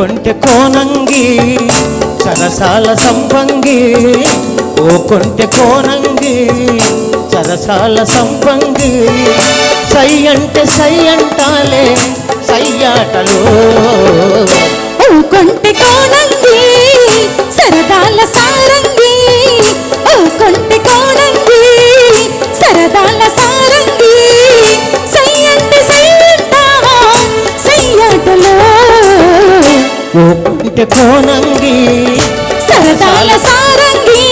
కొంటె కోనంగి సరసాల సంపంగి. ఓ కొంటె కోనంగి సరసాల సంపంగి. సై అంటే సై అంటాలే సయ్యాటలో. ఓ కొంటె కోనంగి సరదాల సారంగి ఓ కొంటె కోనంగి సరదాల సారంగి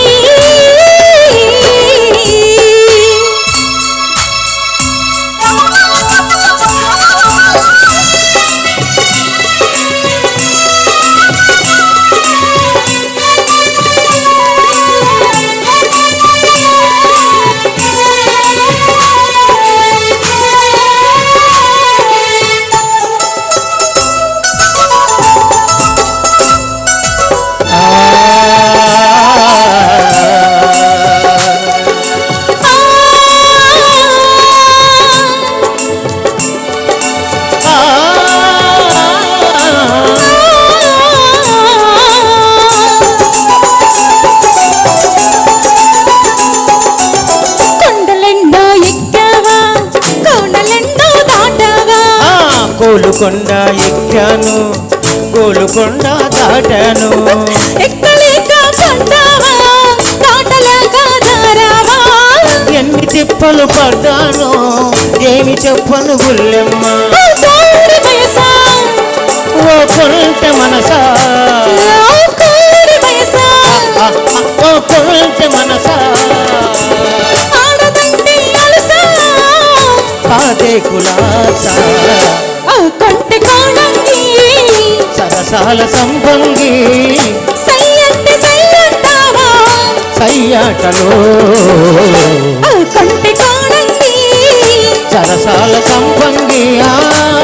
కోలుకొండ ఎక్కాను కోలుకొండ దాటాను. ఎన్ని తిప్పలు పడ్డాను ఏమి చెప్పను గుల్లెమ్మ ఓ కొంటె మనసా. ఓ కొంటె మనసా. కాదే కులాసా. కొంటె కోణంగి సరసాల సంభంగి. సయ్యంటే సయ్యంటావా? సయ్యాటలో. కొంటె సరసాల సంభంగి. ఆ.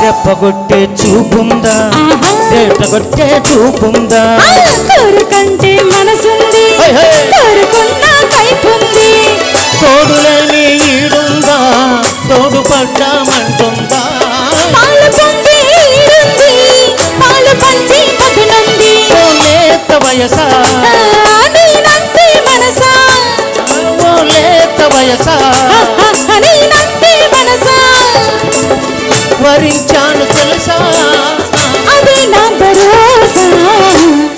రెప్పగొట్టే చూపుందా ఆహా. రేపగొట్టే చూపుందా కోరికంటే మనసుంది. కోరుకున్న తోడులేని ఈడుందా తోడు పడ్డామంటుందా వయసా ఆ, నేనంతే మనసా ఓ లేత వయసా ఆ, ఆ, నేనంతే మనసా వరించాను తెలుసా అది నా భరోసా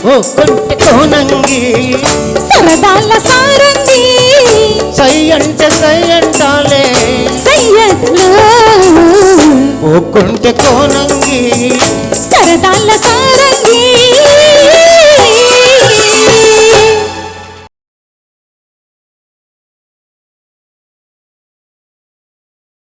ఓ కొంటె కోనంగి సరదాల సారంగి సై అంటే సై అంటాలే సయ్యదలో ఓ కొంటె కోనంగి